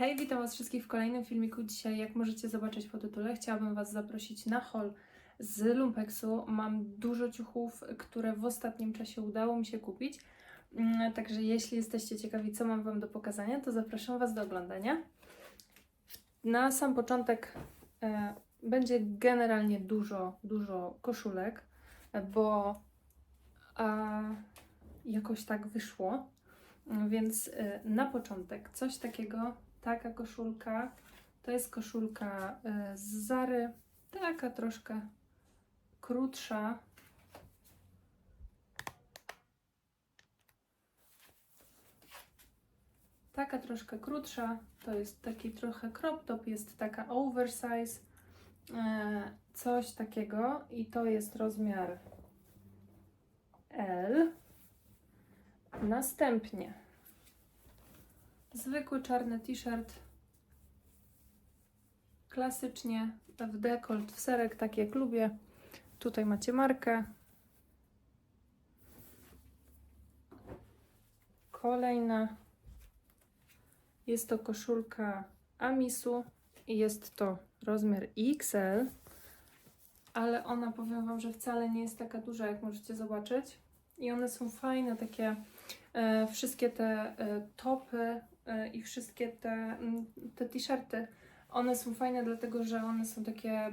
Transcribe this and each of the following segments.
Hej, witam Was wszystkich w kolejnym filmiku. Dzisiaj, jak możecie zobaczyć po tytule, chciałabym Was zaprosić na haul z Lumpeksu. Mam dużo ciuchów, które w ostatnim czasie udało mi się kupić. Mm, Także jeśli jesteście ciekawi, co mam Wam do pokazania, to zapraszam Was do oglądania. Na sam początek e, będzie generalnie dużo, dużo koszulek, e, bo a, jakoś tak wyszło. Więc y, na początek coś takiego, taka koszulka, to jest koszulka y, z Zary, taka troszkę krótsza. Taka troszkę krótsza, to jest taki trochę crop top, jest taka oversize, e, coś takiego i to jest rozmiar L. Następnie zwykły czarny t-shirt, klasycznie w dekolt, w serek, tak jak lubię. Tutaj macie markę. Kolejna jest to koszulka Amisu i jest to rozmiar XL, ale ona powiem Wam, że wcale nie jest taka duża, jak możecie zobaczyć. I one są fajne, takie e, wszystkie te e, topy i wszystkie te, mm, te t-shirty. One są fajne, dlatego że one są takie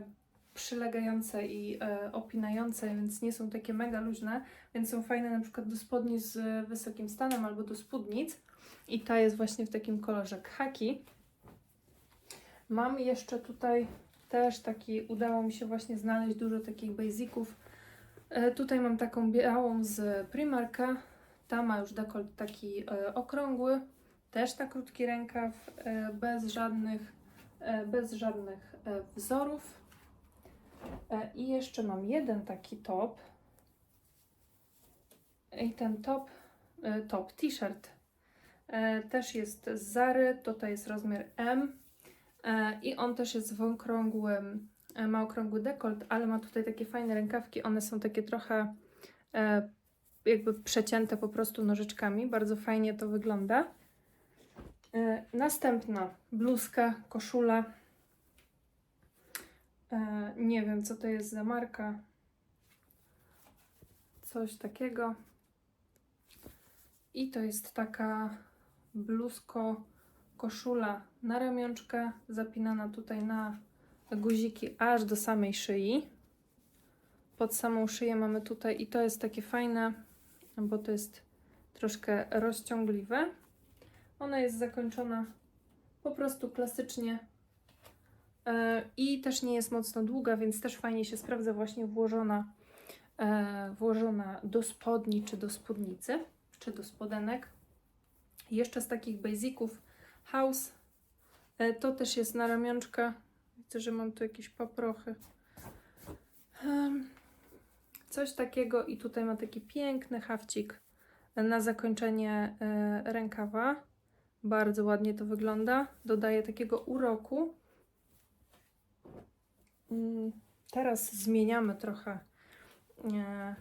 przylegające i e, opinające, więc nie są takie mega luźne, więc są fajne na przykład do spodni z wysokim stanem albo do spódnic. I ta jest właśnie w takim kolorze khaki. Mam jeszcze tutaj też taki, udało mi się właśnie znaleźć dużo takich basiców. E, Tutaj mam taką białą z Primarka. Ta ma już dekolt taki e, okrągły, też na krótki rękaw, e, bez żadnych, e, bez żadnych e, wzorów. I jeszcze mam jeden taki top. I ten top, top t-shirt też jest z Zary, tutaj jest rozmiar M. I on też jest w okrągłym, ma okrągły dekolt, ale ma tutaj takie fajne rękawki. One są takie trochę jakby przecięte po prostu nożyczkami. Bardzo fajnie to wygląda. E, następna bluzka, koszula. E, nie wiem, co to jest za marka. Coś takiego. I to jest taka bluzko, koszula na ramionczkę, zapinana tutaj na guziki aż do samej szyi. Pod samą szyję mamy tutaj i to jest takie fajne, bo to jest troszkę rozciągliwe. Ona jest zakończona po prostu klasycznie e, i też nie jest mocno długa, więc też fajnie się sprawdza właśnie włożona, e, włożona do spodni czy do spódnicy, czy do spodenek. Jeszcze z takich basiców House. E, To też jest na ramionczka. Widzę, że mam tu jakieś paprochy. Coś takiego i tutaj ma taki piękny hawcik na zakończenie rękawa. Bardzo ładnie to wygląda. Dodaje takiego uroku. Mm, Teraz zmieniamy trochę e,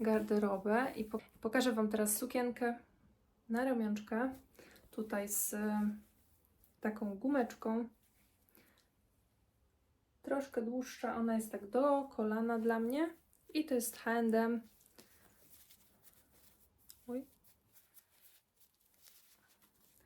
garderobę i po- pokażę Wam teraz sukienkę na ramionczkę tutaj z e, taką gumeczką. Troszkę dłuższa, ona jest tak do kolana dla mnie i to jest handem. Oj.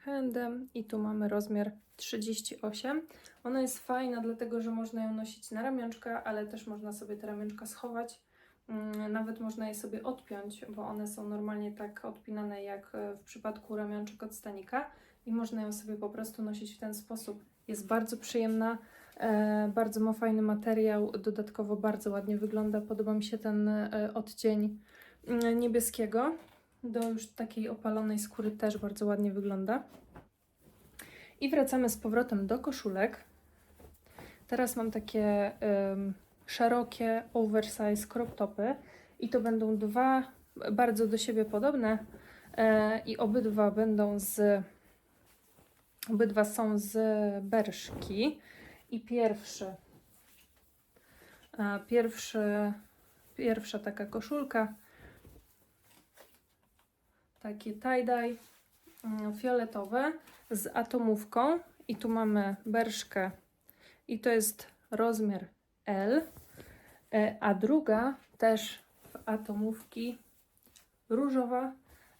Handem i tu mamy rozmiar 38. Ona jest fajna, dlatego że można ją nosić na ramionczka, ale też można sobie te ramionczka schować. Mm, Nawet można je sobie odpiąć, bo one są normalnie tak odpinane jak e, w przypadku ramionczek od stanika i można ją sobie po prostu nosić w ten sposób. Jest bardzo przyjemna, e, bardzo ma fajny materiał, dodatkowo bardzo ładnie wygląda. Podoba mi się ten e, odcień mm, niebieskiego. Do już takiej opalonej skóry też bardzo ładnie wygląda. I wracamy z powrotem do koszulek. Teraz mam takie szerokie oversize crop topy i to będą dwa bardzo do siebie podobne e, i obydwa będą z obydwa są z berszki i pierwszy e, pierwszy pierwsza taka koszulka takie tie-dye mm, fioletowe z atomówką. I tu mamy berszkę. I to jest rozmiar L, E, a druga też w atomówki różowa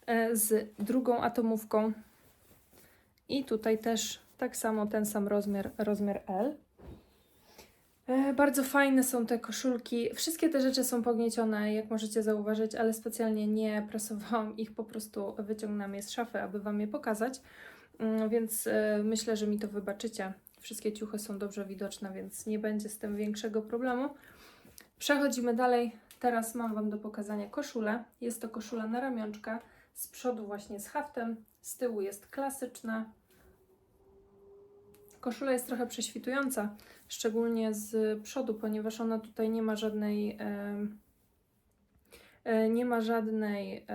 e, z drugą atomówką. I tutaj też tak samo ten sam rozmiar, rozmiar L. E, Bardzo fajne są te koszulki. Wszystkie te rzeczy są pogniecione, jak możecie zauważyć, ale specjalnie nie prasowałam ich, po prostu wyciągnęłam je z szafy, aby Wam je pokazać. Mm, Więc e, myślę, że mi to wybaczycie. Wszystkie ciuchy są dobrze widoczne, więc nie będzie z tym większego problemu. Przechodzimy dalej. Teraz mam Wam do pokazania koszulę. Jest to koszula na ramionczka. Z przodu właśnie z haftem, z tyłu jest klasyczna. Koszula jest trochę prześwitująca, szczególnie z przodu, ponieważ ona tutaj nie ma żadnej e, nie ma żadnej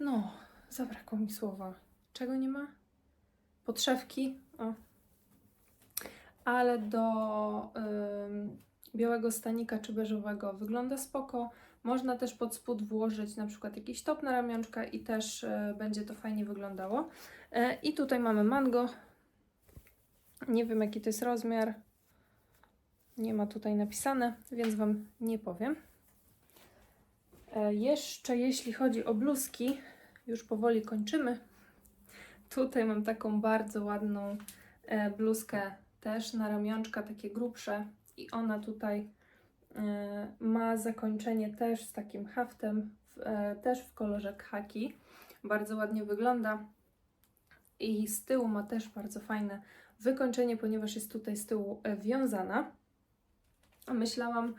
no, zabrakło mi słowa. Czego nie ma? Podszewki. O. Ale do em, białego stanika czy beżowego wygląda spoko. Można też pod spód włożyć na przykład jakiś top na ramionczka i też e, będzie to fajnie wyglądało. E, I tutaj mamy mango. Nie wiem jaki to jest rozmiar. Nie ma tutaj napisane, więc Wam nie powiem. E, Jeszcze jeśli chodzi o bluzki, już powoli kończymy. Tutaj mam taką bardzo ładną bluzkę też na ramionczka, takie grubsze i ona tutaj e, ma zakończenie też z takim haftem, e, też w kolorze khaki. Bardzo ładnie wygląda i z tyłu ma też bardzo fajne wykończenie, ponieważ jest tutaj z tyłu e, wiązana. Myślałam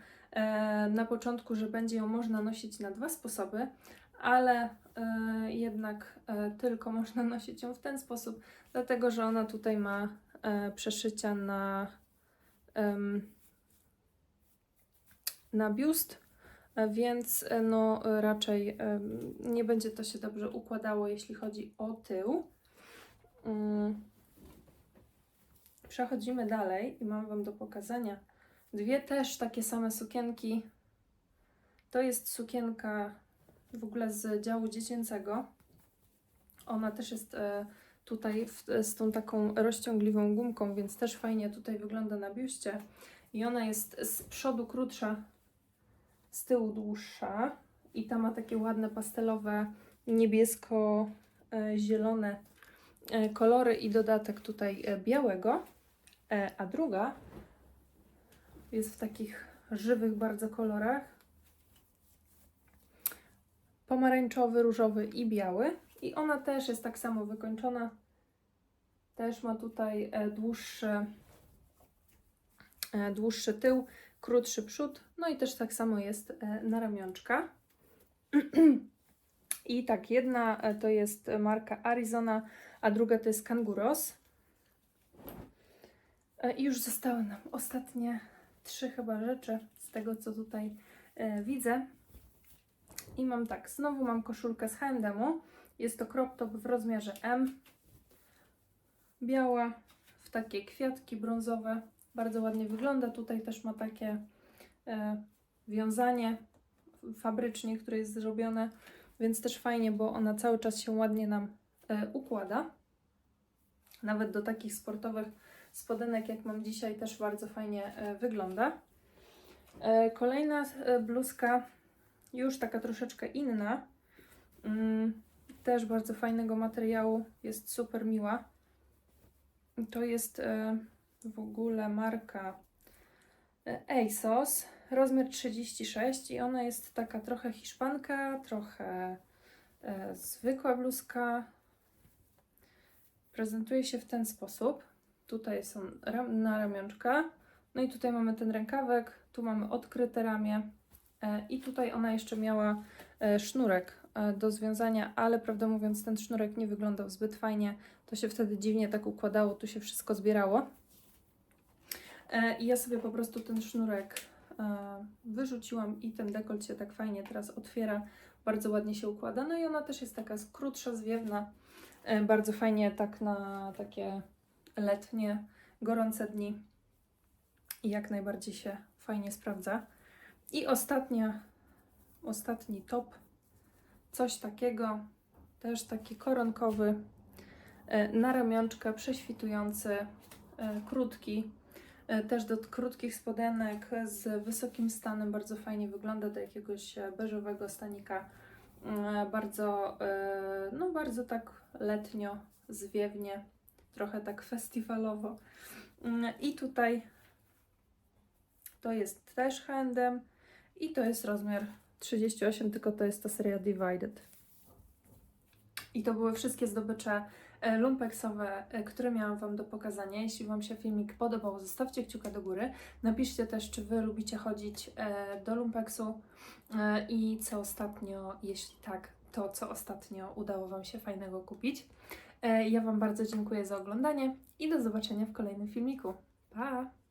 na początku, że będzie ją można nosić na dwa sposoby, ale jednak tylko można nosić ją w ten sposób, dlatego że ona tutaj ma przeszycia na, na biust, e, więc e, no, e, raczej em, nie będzie to się dobrze układało, jeśli chodzi o tył. Mm. Przechodzimy dalej i mam Wam do pokazania dwie też takie same sukienki. To jest sukienka w ogóle z działu dziecięcego. Ona też jest e, tutaj w, z tą taką rozciągliwą gumką, więc też fajnie tutaj wygląda na biuście. I ona jest z przodu krótsza, z tyłu dłuższa. I ta ma takie ładne pastelowe, niebiesko-zielone e, kolory i dodatek tutaj e, białego. E, A druga jest w takich żywych bardzo kolorach. Pomarańczowy, różowy i biały. I ona też jest tak samo wykończona. Też ma tutaj e, dłuższy, e, dłuższy tył, krótszy przód. No i też tak samo jest e, na ramionczka. I tak, jedna e, to jest marka Arizona, a druga to jest Kanguros. E, I już zostały nam ostatnie trzy chyba rzeczy z tego, co tutaj widzę. I mam tak, znowu mam koszulkę z H&M. Jest to crop top w rozmiarze M. Biała, w takie kwiatki brązowe. Bardzo ładnie wygląda. Tutaj też ma takie e, wiązanie fabrycznie, które jest zrobione, więc też fajnie, bo ona cały czas się ładnie nam e, układa. Nawet do takich sportowych spodenek, jak mam dzisiaj, też bardzo fajnie e, wygląda. Kolejna bluzka, już taka troszeczkę inna, mm, też bardzo fajnego materiału, jest super miła. To jest w ogóle marka e, ASOS, rozmiar 36 i ona jest taka trochę hiszpanka, trochę e, zwykła bluzka. Prezentuje się w ten sposób. Tutaj są ram, na ramionczka. No i tutaj mamy ten rękawek, tu mamy odkryte ramię e, i tutaj ona jeszcze miała e, sznurek e, do związania, ale prawdę mówiąc ten sznurek nie wyglądał zbyt fajnie. To się wtedy dziwnie tak układało, tu się wszystko zbierało. E, I ja sobie po prostu ten sznurek e, wyrzuciłam i ten dekolt się tak fajnie teraz otwiera, bardzo ładnie się układa. No i ona też jest taka krótsza, zwiewna, e, bardzo fajnie tak na takie letnie, gorące dni i jak najbardziej się fajnie sprawdza. I ostatnia, ostatni top coś takiego, też taki koronkowy, na ramionczkę, prześwitujący, krótki. E, Też do krótkich spodenek z wysokim stanem bardzo fajnie wygląda do jakiegoś beżowego stanika. E, Bardzo, e, no bardzo tak letnio, zwiewnie, trochę tak festiwalowo. Mm, I tutaj to jest też handem i to jest rozmiar 38, tylko to jest ta seria Divided. I to były wszystkie zdobycze lumpeksowe, e, które miałam Wam do pokazania. Jeśli Wam się filmik podobał, zostawcie kciuka do góry. Napiszcie też, czy Wy lubicie chodzić e, do lumpeksu e, i co ostatnio, jeśli tak, to co ostatnio udało Wam się fajnego kupić. E, Ja Wam bardzo dziękuję za oglądanie i do zobaczenia w kolejnym filmiku. Pa!